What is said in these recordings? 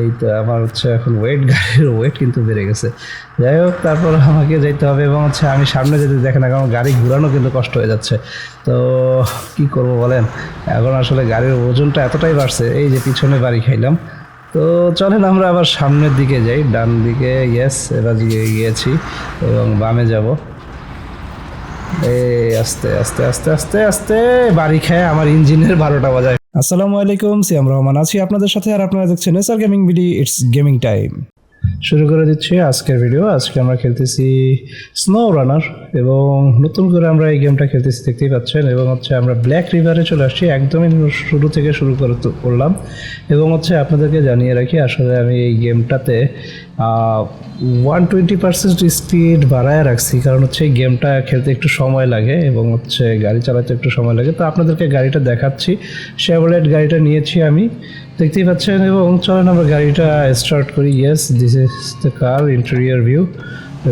এই তো আমার হচ্ছে এখন ওয়েট গাড়ির ওয়েট কিন্তু বেড়ে গেছে। যাই হোক, তারপর আমাকে যেতে হবে এবং হচ্ছে আমি সামনে যেতে না কারণ গাড়ি ঘোরানো কিন্তু কষ্ট হয়ে যাচ্ছে। তো কি করব বলেন? এখন আসলে গাড়ির ওজনটা এতটাই বাড়ছে, এই যে পিছনে বাড়ি খাইলাম। তো চলেন আমরা আবার সামনের দিকে যাই, ডান দিকে ইয়েস এবার গিয়েছি এবং বামে যাব। এই আস্তে আস্তে আস্তে আস্তে আস্তে, বাড়ি খায় আমার ইঞ্জিনের বারোটা বাজায় আসসালামু আলাইকুম, সিয়াম রহমান আছি আপনাদের সাথে আর আপনারা দেখছেন SR gaming BD, it's gaming time. শুরু করে দিচ্ছি আজকের ভিডিও। আজকে আমরা খেলতেছি স্নো রানার এবং নতুন করে আমরা এই গেমটা খেলতেছি, দেখতেই পাচ্ছেন, এবং হচ্ছে আমরা ব্ল্যাক রিভারে চলে আসছি, একদমই শুরু থেকে শুরু করে করলাম। এবং হচ্ছে আপনাদেরকে জানিয়ে রাখি, আসলে আমি এই গেমটাতে ওয়ান টোয়েন্টি পার্সেন্ট স্পিড বাড়ায় রাখছি, কারণ হচ্ছে গেমটা খেলতে একটু সময় লাগে এবং হচ্ছে গাড়ি চালাতে একটু সময় লাগে। তো আপনাদেরকে গাড়িটা দেখাচ্ছি শেভলেট গাড়িটা নিয়েছি আমি। দেখতেই পাচ্ছেন এবং চলেন আমরা গাড়িটা স্টার্ট করি। Yes this is the car interior view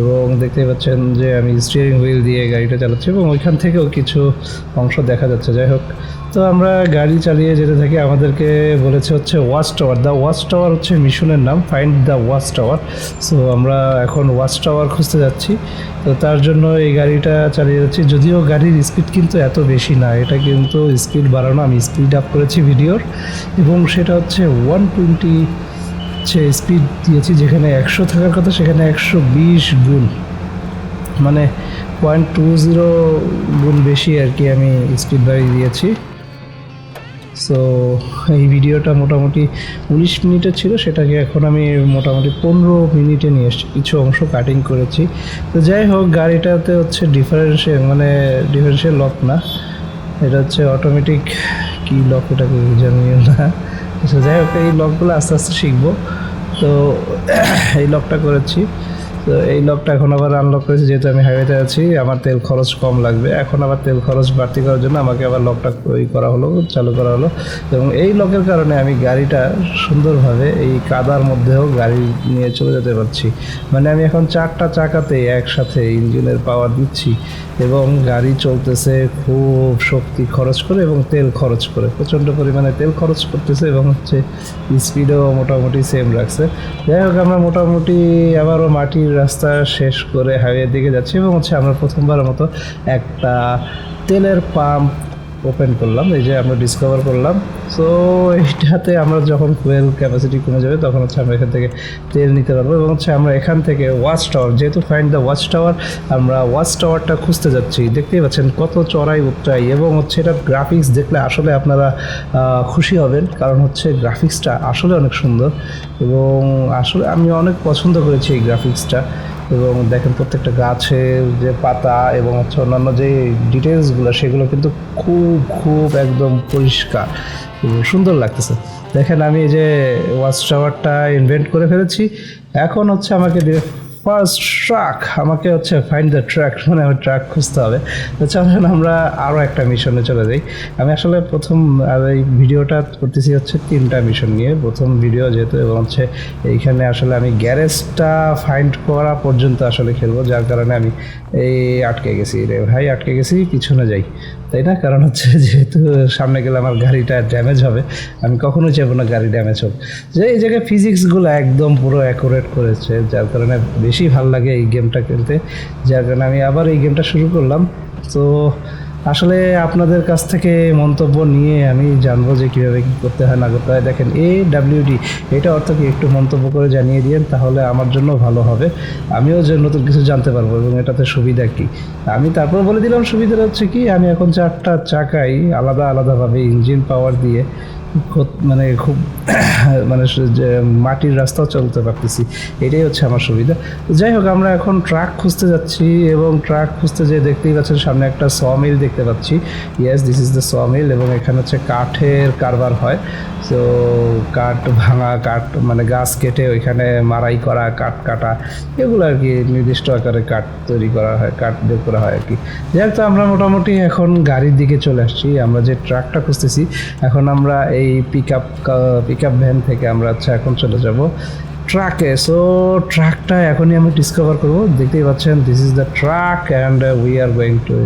এবং দেখতেই পাচ্ছেন যে আমি স্টিয়ারিং হুইল দিয়ে গাড়িটা চালাচ্ছি এবং ওইখান থেকেও কিছু অংশ দেখা যাচ্ছে। যাই হোক তো আমরা গাড়ি চালিয়ে যেতে থাকি। আমাদেরকে বলেছে হচ্ছে watch tower the watch tower হচ্ছে মিশনের নাম। Find the watch tower so আমরা এখন ওয়াচ টাওয়ার খুঁজতে যাচ্ছি। তো তার জন্য এই গাড়িটা চালিয়ে যাচ্ছি। যদিও গাড়ির স্পিড কিন্তু এত বেশি না। এটা কিন্তু স্পিড বাড়ানো। আমি স্পিড আপ করেছি ভিডিওর। এবং সেটা হচ্ছে ওয়ান টোয়েন্টি হচ্ছে স্পিড দিয়েছি, যেখানে একশো থাকার কথা, সেখানে একশো বিশ গুণ। মানে পয়েন্ট টু জিরো গুণ বেশি আর কি আমি স্পিড বাড়িয়ে দিয়েছি। সো এই ভিডিওটা মোটামুটি উনিশ মিনিটের ছিল, সেটাকে এখন আমি মোটামুটি পনেরো মিনিটে নিয়ে এসেছি কিছু অংশ কাটিং করেছি। তো যাই হোক, গাড়িটাতে হচ্ছে ডিফারেন্সিয়াল মানে ডিফারেন্সিয়াল লক না। এটা হচ্ছে অটোমেটিক কি লক এটাকে জানিও না। যাই হোক, এই লকগুলো আস্তে আস্তে শিখব। তো এই লকটা করেছি। তো এই লকটা এখন আবার আনলক করেছি, যেহেতু আমি হাইওয়েতে আছি, আমার তেল খরচ কম লাগবে। এখন আবার তেল খরচ বাড়তি করার জন্য আমাকে আবার লকটা ওই করা হলো, চালু করা হলো। এবং এই লকের কারণে আমি গাড়িটা সুন্দরভাবে এই কাদার মধ্যেও গাড়ি নিয়ে চলে যেতে পারছি। মানে আমি এখন চারটা চাকাতে একসাথে ইঞ্জিনের পাওয়ার দিচ্ছি এবং গাড়ি চলতেছে খুব শক্তি খরচ করে এবং তেল খরচ করে, প্রচণ্ড পরিমাণে তেল খরচ করতেছে এবং হচ্ছে স্পিডও মোটামুটি সেম রাখছে। যাই হোক, আমরা মোটামুটি আবারও মাটির রাস্তা শেষ করে হাইওয়ের দিকে যাচ্ছি এবং হচ্ছে আমরা প্রথমবারের মতো একটা তেলের পাম্প ওপেন করলাম, এই যে আমরা ডিসকভার করলাম। সো এইটাতে আমরা যখন ফুয়েল ক্যাপাসিটি কমে যাবে, তখন হচ্ছে আমরা এখান থেকে তেল নিতে পারব এবং হচ্ছে আমরা এখান থেকে ওয়াচ টাওয়ার যেহেতু ফাইন্ড দ্য ওয়াচ টাওয়ার আমরা ওয়াচ টাওয়ারটা খুঁজতে যাচ্ছি। দেখতেই পাচ্ছেন কত চড়াই উচ্চাই এবং হচ্ছে এটার গ্রাফিক্স দেখলে আসলে আপনারা খুশি হবেন। কারণ হচ্ছে গ্রাফিক্সটা আসলে অনেক সুন্দর এবং আসলে আমি অনেক পছন্দ করেছি এই গ্রাফিক্সটা এবং দেখেন প্রত্যেকটা গাছের যে পাতা এবং হচ্ছে অন্যান্য যে ডিটেলসগুলো সেগুলো কিন্তু খুব খুব একদম পরিষ্কার সুন্দর লাগতেছে। দেখেন আমি এই যে ওয়াচ টাওয়ারটা ইনভেন্ট করে ফেলেছি। এখন হচ্ছে আমাকে ফার্স্ট ট্রাক আমাকে হচ্ছে ফাইন্ড দ্য ট্র্যাক মানে ট্র্যাক খুঁজতে হবে। তো চলেন আমরা আরও একটা মিশনে চলে যাই। আমি আসলে প্রথম এই ভিডিওটা করতেছি হচ্ছে তিনটা মিশন নিয়ে। প্রথম ভিডিও যেহেতু, এবং হচ্ছে এইখানে আসলে আমি গ্যারেজটা ফাইন্ড করা পর্যন্ত আসলে খেলব। যার কারণে আমি এই আটকে গেছি রে ভাই, আটকে গেছি, পিছনে যাই। তাই না? কারণ হচ্ছে যেহেতু সামনে গেলে আমার গাড়িটা ড্যামেজ হবে, আমি কখনো চাইব না গাড়ি ড্যামেজ হোক। যে এই জায়গায় ফিজিক্সগুলো একদম পুরো অ্যাকুরেট করেছে, যার কারণে বেশি ভালো লাগে এই গেমটা খেলতে। যার কারণে আমি আবার এই গেমটা শুরু করলাম। তো আসলে আপনাদের কাছ থেকে মন্তব্য নিয়ে আমি জানব যে কীভাবে কী করতে হয় না করতে হয়। দেখেন এ ডাব্লিউডি এটা অর্থ কি? একটু মন্তব্য করে জানিয়ে দিয়েন, তাহলে আমার জন্য ভালো হবে। আমিও যে নতুন কিছু জানতে পারব এবং এটাতে সুবিধা কী? আমি তারপর বলে দিলাম সুবিধা হচ্ছে কি, আমি এখন চারটা চাকাই আলাদা আলাদাভাবে ইঞ্জিন পাওয়ার দিয়ে। মানে খুব মানে যে মাটির রাস্তাও চলতে পারতেছি, এটাই হচ্ছে আমার সুবিধা। যাই হোক, আমরা এখন ট্রাক খুঁজতে যাচ্ছি এবং ট্রাক খুঁজতে যেয়ে দেখতেই পাচ্ছেন সামনে একটা স মিল দেখতে পাচ্ছি। Yes this is the saw mill এবং এখানে হচ্ছে কাঠের কারবার হয়। তো কাঠ ভাঙা, কাঠ মানে গাছ কেটে ওইখানে মারাই করা, কাঠ কাটা, এগুলো আর কি নির্দিষ্ট আকারে কাঠ তৈরি করা হয়, কাঠ বের করা হয় আর কি। যাই তো আমরা মোটামুটি এখন গাড়ির দিকে চলে আসছি। আমরা যে ট্রাকটা খুঁজতেছি, এখন আমরা এই pick up pick up van থেকে আমরা আচ্ছা এখন চলে যাব ট্রাকে। সো ট্রাকটা এখনই আমি ডিসকভার করব। দেখতেই পাচ্ছেন this is the truck and we are going to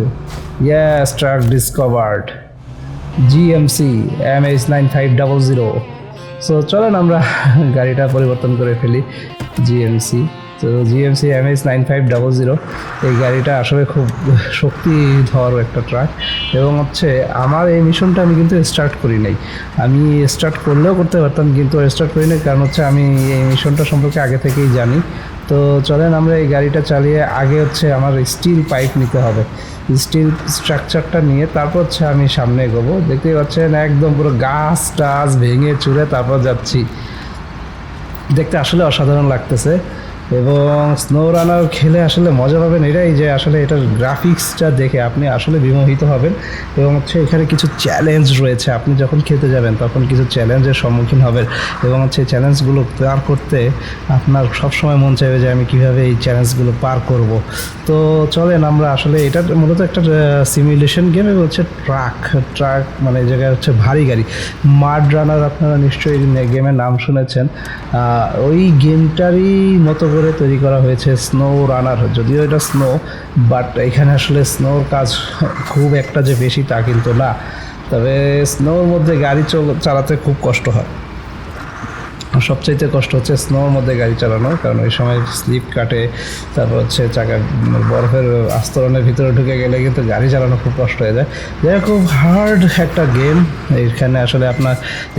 has truck discovered GMC M H nine five double zero so চলেন আমরা গাড়িটা পরিবর্তন করে ফেলি জিএমসি তো GMC M S nine five double zero এই গাড়িটা আসলে খুব শক্তিধর একটা ট্রাক এবং হচ্ছে আমার এই মিশনটা আমি কিন্তু স্টার্ট করি নাই। আমি স্টার্ট করলেও করতে পারতাম, কিন্তু স্টার্ট করি নাই কারণ হচ্ছে আমি এই মিশনটা সম্পর্কে আগে থেকেই জানি। তো চলেন আমরা এই গাড়িটা চালিয়ে আগে হচ্ছে আমার স্টিল পাইপ নিতে হবে। স্টিল স্ট্রাকচারটা নিয়ে তারপর হচ্ছে আমি সামনে এগোবো। দেখতেই পাচ্ছেন একদম পুরো গাছ টাছ ভেঙে চুরে তারপর যাচ্ছি। দেখতে আসলে অসাধারণ লাগতেছে। এবং স্নো রানার খেলে আসলে মজা পাবেন এটাই যে আসলে এটার গ্রাফিক্সটা দেখে আপনি আসলে বিমোহিত হবেন। এবং হচ্ছে এখানে কিছু চ্যালেঞ্জ রয়েছে। আপনি যখন খেতে যাবেন, তখন কিছু চ্যালেঞ্জের সম্মুখীন হবেন। এবং হচ্ছে চ্যালেঞ্জগুলো পার করতে আপনার সবসময় মন চাইবে যে আমি কীভাবে এই চ্যালেঞ্জগুলো পার করব। তো চলেন আমরা আসলে এটা মূলত একটা সিমিউলেশন গেম এবং হচ্ছে ট্রাক ট্রাক মানে জায়গায় হচ্ছে ভারী গাড়ি। মাড রানার আপনারা নিশ্চয়ই গেমের নাম শুনেছেন। ওই গেমটারই মতো করে তৈরি করা হয়েছে স্নো রানার যদিও এটা স্নো বাট এখানে আসলে স্নোর কাজ খুব একটা যে বেশি তা কিন্তু না। তবে স্নোর মধ্যে গাড়ি চালাতে খুব কষ্ট হয়। সবচাইতে কষ্ট হচ্ছে স্নোর মধ্যে গাড়ি চালানো কারণ ওই সময় স্লিপ কাটে, তারপর হচ্ছে চাকা বরফের আস্তরণের ভিতরে ঢুকে গেলে কিন্তু গাড়ি চালানো খুব কষ্ট হয়ে যায়। যাই খুব হার্ড একটা গেম এখানে আসলে আপনার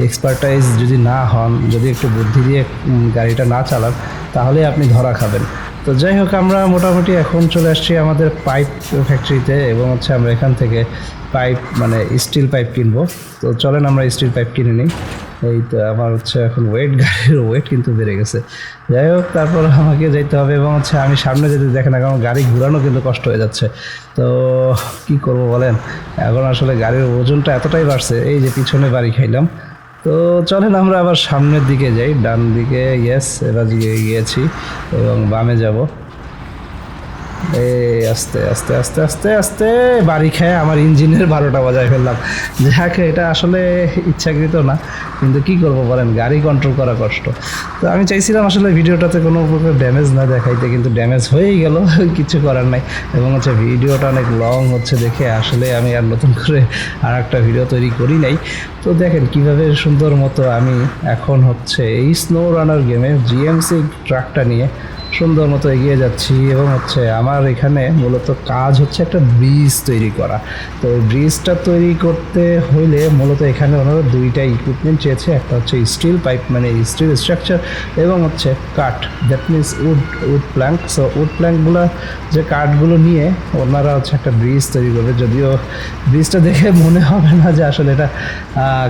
এক্সপার্টাইজ যদি না হন, যদি একটু বুদ্ধি দিয়ে গাড়িটা না চালান, তাহলে আপনি ধরা খাবেন। তো যাই হোক, আমরা মোটামুটি এখন চলে আসছি আমাদের পাইপ ফ্যাক্টরিতে এবং হচ্ছে আমরা এখান থেকে পাইপ মানে স্টিল পাইপ কিনবো। তো চলেন, আমরা স্টিল পাইপ কিনে নিই। এই তো আমার হচ্ছে এখন ওয়েট গাড়ির ওয়েট কিন্তু বেড়ে গেছে। যাই হোক, তারপর আমাকে যেতে হবে এবং হচ্ছে আমি সামনে যেতে দেখেন না, কারণ গাড়ি ঘোরানো কিন্তু কষ্ট হয়ে যাচ্ছে। তো কি করব বলেন? এখন আসলে গাড়ির ওজনটা এতটাই বাড়ছে, এই যে পিছনে বাড়ি খাইলাম। তো চলেন আমরা আবার সামনের দিকে যাই, ডান দিকে ইয়েস এবার গিয়েছি এবং বামে যাব। এই আস্তে আস্তে আস্তে আস্তে আস্তে, বাড়ি খেয়ে আমার ইঞ্জিনের বারোটা বাজায় ফেললাম। যাক, এটা আসলে ইচ্ছাকৃত না, কিন্তু কি করব বলেন, গাড়ি কন্ট্রোল করা কষ্ট। তো আমি চাইছিলাম আসলে ভিডিওটাতে কোনো প্রকার ড্যামেজ না দেখাইতে, কিন্তু ড্যামেজ হয়েই গেল, কিছু করার নাই। এবং হচ্ছে ভিডিওটা অনেক লং হচ্ছে দেখে আসলে আমি আর নতুন করে আর একটা ভিডিও তৈরি করি নাই। তো দেখেন কীভাবে সুন্দর মতো আমি এখন হচ্ছে এই স্নো রানার গেমে জিএমসি ট্রাকটা নিয়ে সুন্দর মতো এগিয়ে যাচ্ছি এবং হচ্ছে আমার এখানে মূলত কাজ হচ্ছে একটা ব্রিজ তৈরি করা। তো ব্রিজটা তৈরি করতে হইলে মূলত এখানে ওনারা দুইটা ইকুইপমেন্ট চেয়েছে, একটা হচ্ছে স্টিল পাইপ মানে স্টিল স্ট্রাকচার এবং হচ্ছে কাঠ। That means wood wood plank so wood প্ল্যাঙ্কগুলো যে কাঠগুলো নিয়ে ওনারা হচ্ছে একটা ব্রিজ তৈরি করবে। যদিও ব্রিজটা দেখে মনে হবে না যে আসলে এটা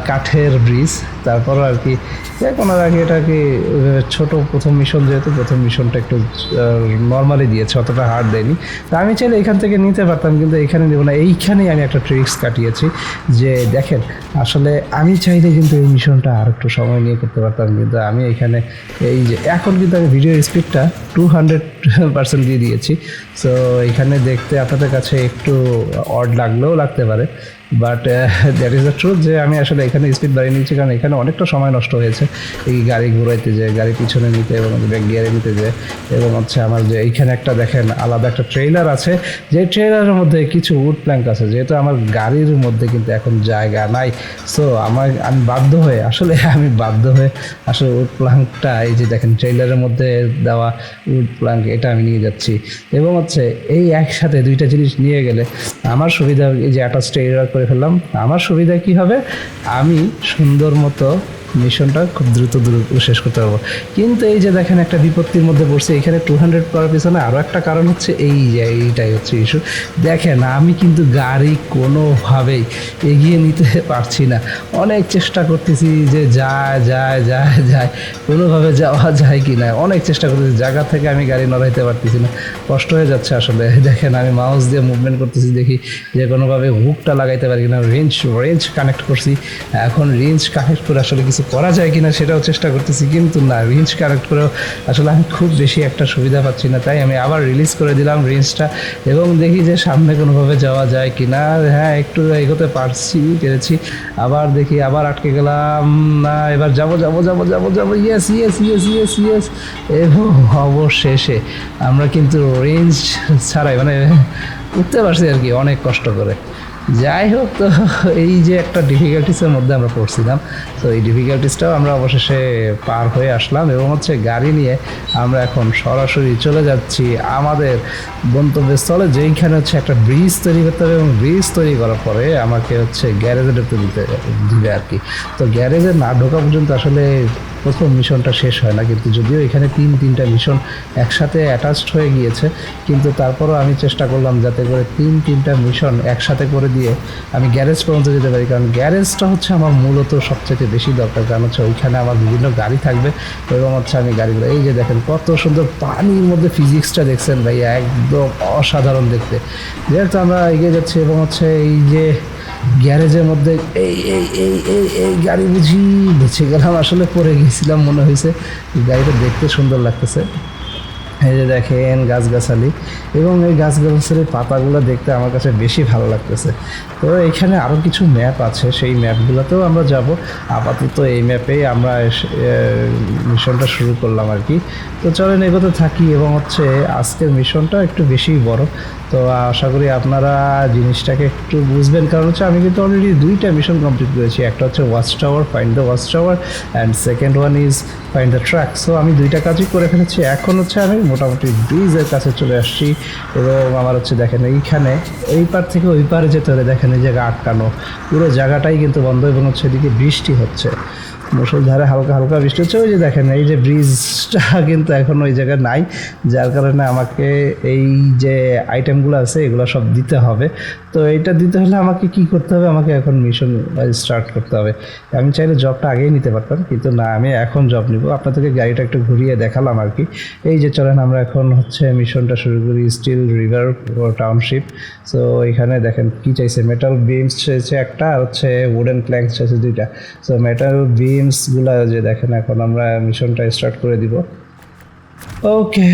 কাঠের ব্রিজ। তারপর আর কি ওনারা এটা কি ছোট প্রথম মিশন, যেহেতু প্রথম মিশনটা একটু নর্মালি দিয়েছে, অতটা হার্ড দেয়নি। তা আমি চাইলে এখান থেকে নিতে পারতাম, কিন্তু এখানে দেবো না। এইখানেই আমি একটা ট্রিক্স কাটিয়েছি যে, দেখেন, আসলে আমি চাইলে কিন্তু এই মিশনটা আর একটু সময় নিয়ে করতে পারতাম, কিন্তু আমি এখানে এই যে, এখন কিন্তু আমি ভিডিও স্পিডটা টু হান্ড্রেড পার্সেন্ট দিয়ে দিয়েছি। সো এখানে দেখতে আপনাদের কাছে একটু অড লাগলেও লাগতে পারে। But that is the truth যে আমি আসলে এখানে স্পিড বাড়িয়ে নিয়েছি কারণ এখানে অনেকটা সময় নষ্ট হয়েছে। এই গাড়ি ঘুরাইতে যে গাড়ি পিছনে নিতে এবং ব্যাক গিয়ারে নিতে যে এবং হচ্ছে আমার যে এইখানে একটা দেখেন আলাদা একটা ট্রেলার আছে। যে ট্রেলারের মধ্যে কিছু উড প্ল্যাঙ্ক আছে, যেহেতু আমার গাড়ির মধ্যে কিন্তু এখন জায়গা নাই। সো আমার, আমি বাধ্য হয়ে, আসলে আমি বাধ্য হয়ে আসলে উড প্ল্যাঙ্কটা এই যে দেখেন ট্রেলারের মধ্যে দেওয়া উড প্ল্যাঙ্ক এটা আমি নিয়ে যাচ্ছি। এবং হচ্ছে এই একসাথে দুইটা জিনিস নিয়ে গেলে আমার সুবিধা, এই যে অ্যাটাচ ট্রেলার করে ফেললাম। আমার সুবিধা কি হবে? আমি সুন্দর মতো মিশনটা খুব দ্রুত শেষ করতে পারব। কিন্তু এই যে দেখেন একটা বিপত্তির মধ্যে পড়ছে, এখানে টু হান্ড্রেড করার পিছনে আরও একটা কারণ হচ্ছে এই যে এইটাই হচ্ছে ইস্যু দেখেন, আমি কিন্তু গাড়ি কোনোভাবেই এগিয়ে নিতে পারছি না। অনেক চেষ্টা করতেছি যে যায় যায় যায় যায়, কোনোভাবে যাওয়া যায় কি না অনেক চেষ্টা করতেছি, জায়গা থেকে আমি গাড়ি নড়াইতে পারতেছি না। কষ্ট হয়ে যাচ্ছে আসলে। দেখেন, আমি মাউস দিয়ে মুভমেন্ট করতেছি, দেখি যে কোনোভাবে হুকটা লাগাইতে পারি কিনা। রেঞ্জ রেঞ্জ কানেক্ট করছি। এখন রেঞ্জ কানেক্ট করে আসলে কিছু করা যায় কিনা সেটাও চেষ্টা করতেছি, কিন্তু না রেঞ্জ কানেক্ট করেও আসলে আমি খুব বেশি একটা সুবিধা পাচ্ছি না। তাই আমি আবার রিলিজ করে দিলাম রেঞ্জটা এবং দেখি যে সামনে কোনোভাবে যাওয়া যায় কি না হ্যাঁ একটু এগোতে পারছি, পেরেছি। আবার দেখি, আবার আটকে গেলাম। না, এবার যাব যাব যাব যাব যাব। Yes yes yes yes yes এবং অবশেষে আমরা কিন্তু রেঞ্জ ছাড়াই মানে উঠতে পারছি আর কি, অনেক কষ্ট করে। যাই হোক তো এই যে একটা ডিফিকাল্টিসের মধ্যে আমরা পড়ছিলাম, তো এই ডিফিকাল্টিসটাও আমরা অবশেষে পার হয়ে আসলাম এবং হচ্ছে গাড়ি নিয়ে আমরা এখন সরাসরি চলে যাচ্ছি আমাদের গন্তব্যস্থলে, যেইখানে হচ্ছে একটা ব্রিজ তৈরি করতে হবে এবং ব্রিজ তৈরি করার পরে আমাকে হচ্ছে গ্যারেজে ঢুকতে দিতে দিবে আর কি। তো গ্যারেজে না ঢোকা পর্যন্ত আসলে প্রথম মিশনটা শেষ হয় না, কিন্তু যদিও এখানে তিন, তিনটা মিশন একসাথে অ্যাটাচড হয়ে গিয়েছে, কিন্তু তারপরও আমি চেষ্টা করলাম যাতে করে তিন, তিনটা মিশন একসাথে করে দিয়ে আমি গ্যারেজ পর্যন্ত যেতে পারি। কারণ গ্যারেজটা হচ্ছে আমার মূলত সবচেয়ে বেশি দরকার, কারণ হচ্ছে ওইখানে আমার বিভিন্ন গাড়ি থাকবে, এবং হচ্ছে আমি গাড়িগুলো, এই যে দেখেন কত সুন্দর পানির মধ্যে ফিজিক্সটা দেখছেন ভাই একদম অসাধারণ দেখতে। যেহেতু আমরা এগিয়ে যাচ্ছি, এবং হচ্ছে এই যে গ্যারেজের মধ্যে এই এই এই এই এই গাড়ি বুঝি বেঁচে গেলাম, আসলে পরে গিয়েছিলাম মনে হয়েছে। গাড়িটা দেখতে সুন্দর লাগতেছে। এই যে দেখেন গাছগাছালি। এবং এই গাছগাছালির পাতাগুলো দেখতে আমার কাছে বেশি ভালো লাগতেছে। তো এখানে আরও কিছু ম্যাপ আছে, সেই ম্যাপগুলোতেও আমরা যাব। আপাতত এই ম্যাপেই আমরা মিশনটা শুরু করলাম আর কি। তো চলেন এগোতে থাকি এবং হচ্ছে আজকের মিশনটা একটু বেশি বড়। তো আশা করি আপনারা জিনিসটাকে একটু বুঝবেন। কারণ হচ্ছে আমি কিন্তু অলরেডি দুইটা মিশন কমপ্লিট করেছি। একটা হচ্ছে watch tower find the watch tower and second one is find the track so আমি দুইটা কাজই করে ফেলেছি। এখন হচ্ছে আমি মোটামুটি ব্রিজের কাছে চলে আসছি এবং আমার হচ্ছে দেখেন এইখানে, এই পার থেকে ওই পারে যেতে হলে দেখেন জায়গা আটকানো পুরো জায়গাটাই কিন্তু বন্ধ এবং হচ্ছে এদিকে বৃষ্টি হচ্ছে। মুসলধারে হালকা হালকা বৃষ্টি হচ্ছে। ওই যে দেখেন, এই যে ব্রিজটা কিন্তু এখন ওই জায়গায় নাই, যার কারণে আমাকে এই যে আইটেমগুলো আছে, এগুলো সব দিতে হবে। তো এইটা দিতে হলে আমাকে কি করতে হবে? আমাকে এখন মিশন স্টার্ট করতে হবে। আমি চাইলে জবটা আগেই নিতে পারতাম, কিন্তু না, আমি এখন জব নিব। আপনাদেরকে গাড়িটা একটু ঘুরিয়ে দেখালাম আর কি। এই যে চলেন, আমরা এখন হচ্ছে মিশনটা শুরু করি স্টিল রিভার টাউনশিপ সো এখানে দেখেন কি চাইছে? মেটাল বিমস চাইছে একটা, আর হচ্ছে উডেন প্ল্যাঙ্ক চাইছে দুইটা। সো মেটাল বিমসগুলো যে দেখেন এখন আমরা মিশনটা স্টার্ট করে দিব। ওকে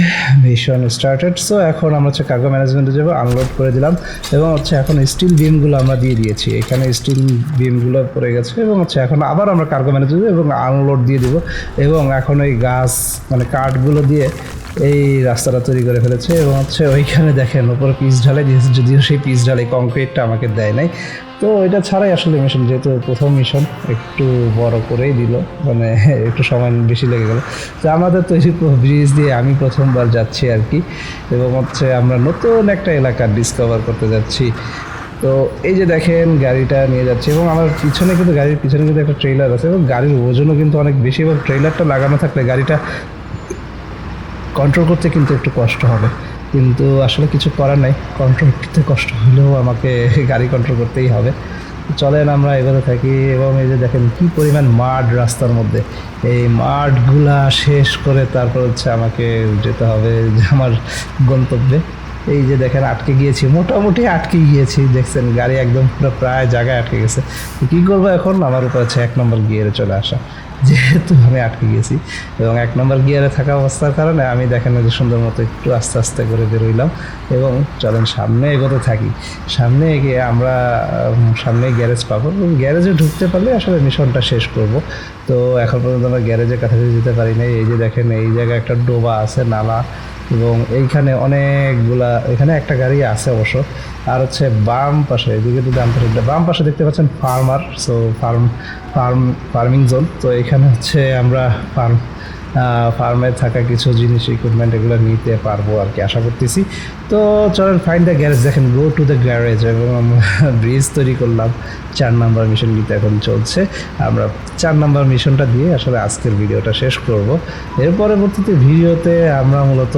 মিশন স্টার্টেড সো এখন আমরা হচ্ছে কার্গো ম্যানেজমেন্টে যাব আনলোড করে দিলাম এবং হচ্ছে এখন স্টিল বিমগুলো আমরা দিয়ে দিয়েছি। এখানে স্টিল বিমগুলো পড়ে গেছে এবং হচ্ছে এখন আবার আমরা কার্গো ম্যানেজমেন্ট এবং আনলোড দিয়ে দিব এবং এখন ওই গাছ মানে কাঠগুলো দিয়ে এই রাস্তাটা তৈরি করে ফেলেছে এবং হচ্ছে ওইখানে দেখেন ওপরে পিস ঢালাই দিয়েছে, যদিও সেই পিস ঢালাই কংক্রিটটা আমাকে দেয় নাই। তো এটা ছাড়াই আসলে মিশন, যেহেতু প্রথম মিশন, একটু বড় করেই দিল মানে একটু সময় বেশি লেগে গেল। তো আমাদের তৈরি ব্রিজ দিয়ে আমি প্রথমবার যাচ্ছি আর কি, এবং হচ্ছে আমরা নতুন একটা এলাকা ডিসকভার করতে যাচ্ছি। তো এই যে দেখেন গাড়িটা নিয়ে যাচ্ছে, এবং আমার পিছনে কিন্তু গাড়ির পিছনে কিন্তু একটা ট্রেলার আছে, এবং গাড়ির ওজনও কিন্তু অনেক বেশি, এবং ট্রেলারটা লাগানো থাকলে গাড়িটা কন্ট্রোল করতে কিন্তু একটু কষ্ট হবে। কিন্তু আসলে কিছু করার নাই। কন্ট্রোল করতে কষ্ট হলেও আমাকে গাড়ি কন্ট্রোল করতেই হবে। চলেন আমরা এগোতে থাকি এবং এই যে দেখেন কি পরিমাণ মাঠ রাস্তার মধ্যে। এই মাঠগুলা শেষ করে তারপর হচ্ছে আমাকে যেতে হবে আমার গন্তব্যে। এই যে দেখেন আটকে গিয়েছি, মোটামুটি আটকে গিয়েছি, দেখছেন গাড়ি একদম পুরো প্রায় জায়গায় আটকে গেছে। কী করব এখন? আমার উপর হচ্ছে এক নম্বর গিয়ারে চলে আসা, যেহেতু আমি আটকে গেছি। এবং এক নম্বর গিয়ারে থাকা অবস্থার কারণে আমি দেখেন যে সুন্দর মতো একটু আস্তে আস্তে করে বেরোইলাম এবং চলেন সামনে এগোতে থাকি। সামনে এগিয়ে আমরা সামনে গ্যারেজ পাবো এবং গ্যারেজে ঢুকতে পারলে আসলে মিশনটা শেষ করব। তো এখন পর্যন্ত আমরা গ্যারেজের কাছাকাছি যেতে পারি নাই। এই যে দেখেন এই জায়গায় একটা ডোবা আছে, নালা। এবং এইখানে অনেকগুলা, এখানে একটা গাড়ি আছে অবশ্য, আর হচ্ছে বাম পাশে, এদিকে যদি আনতে পাশে বাম পাশে দেখতে পাচ্ছেন farmer so farm farm farming zone তো এখানে হচ্ছে আমরা ফার্ম ফার্মে থাকা কিছু জিনিস ইকুইপমেন্ট এগুলো নিতে পারব আর কি আশা করতেছি। তো চলেন ফাইন্ড দ্য গ্যারেজ দেখেন গো টু দ্য গ্যারেজ এবং আমরা ব্রিজ তৈরি করলাম। চার নাম্বার মিশন কিন্তু এখন চলছে। আমরা চার নাম্বার মিশনটা দিয়ে আসলে আজকের ভিডিওটা শেষ করব। এর পরবর্তীতে ভিডিওতে আমরা মূলত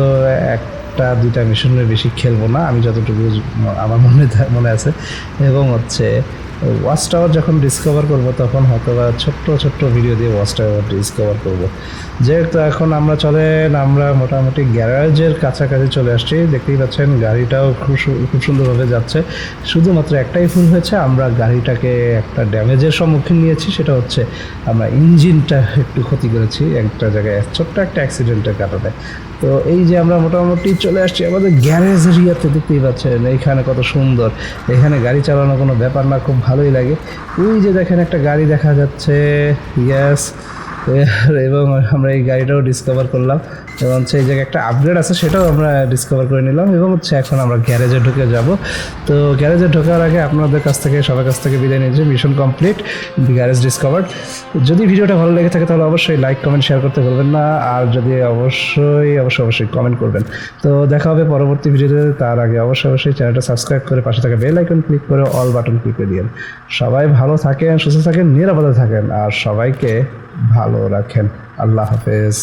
এক একটা, দুইটা মিশনের বেশি খেলব না। আমি যতটুকু আমার মনে মনে আছে। এবং হচ্ছে ওয়াচ টাওয়ার যখন ডিসকভার করব, তখন হয়তো বা ছোট্ট ছোট্ট ভিডিও দিয়ে ওয়াচ টাওয়ার ডিসকভার করব। যেহেতু এখন আমরা চলেন, আমরা মোটামুটি গ্যারাজের কাছাকাছি চলে আসছি। দেখতেই পাচ্ছেন, গাড়িটাও খুব খুব সুন্দরভাবে যাচ্ছে। শুধুমাত্র একটাই ভুল হয়েছে, আমরা গাড়িটাকে একটা ড্যামেজের সম্মুখীন নিয়েছি, সেটা হচ্ছে আমরা ইঞ্জিনটা একটু ক্ষতি করেছি, একটা জায়গায় ছোট্ট একটা অ্যাক্সিডেন্টের কারণে। তো এই যে আমরা মোটামুটি চলে আসছি আমাদের গ্যারেজ এরিয়াতে দেখতেই পাচ্ছেন, এইখানে কত সুন্দর। এখানে গাড়ি চালানো কোনো ব্যাপার না, খুব ভালোই লাগে। ওই যে দেখেন একটা গাড়ি দেখা যাচ্ছে ইয়াস এবং আমরা এই গাড়িটাও ডিসকভার করলাম। এবং হচ্ছে এই জায়গায় একটা আপগ্রেড আছে, সেটাও আমরা ডিসকভার করে নিলাম এবং হচ্ছে এখন আমরা গ্যারেজে ঢুকে যাব। তো গ্যারেজে ঢোকার আগে আপনাদের কাছ থেকে, সবার কাছ থেকে বিদায় নিয়েছি মিশন কমপ্লিট গ্যারেজ ডিসকভার্ড যদি ভিডিওটা ভালো লেগে থাকে তাহলে অবশ্যই লাইক কমেন্ট শেয়ার করতে ভুলবেন না। আর যদি অবশ্যই অবশ্যই অবশ্যই কমেন্ট করবেন। তো দেখা হবে পরবর্তী ভিডিওতে। তার আগে অবশ্যই অবশ্যই চ্যানেলটা সাবস্ক্রাইব করে পাশে থাকা বেল আইকন ক্লিক করে অল বাটন ক্লিক করে দিন সবাই ভালো থাকেন, সুস্থ থাকেন, নিরাপদে থাকেন। আর সবাইকে ভালো রাখেন। আল্লাহ হাফেজ।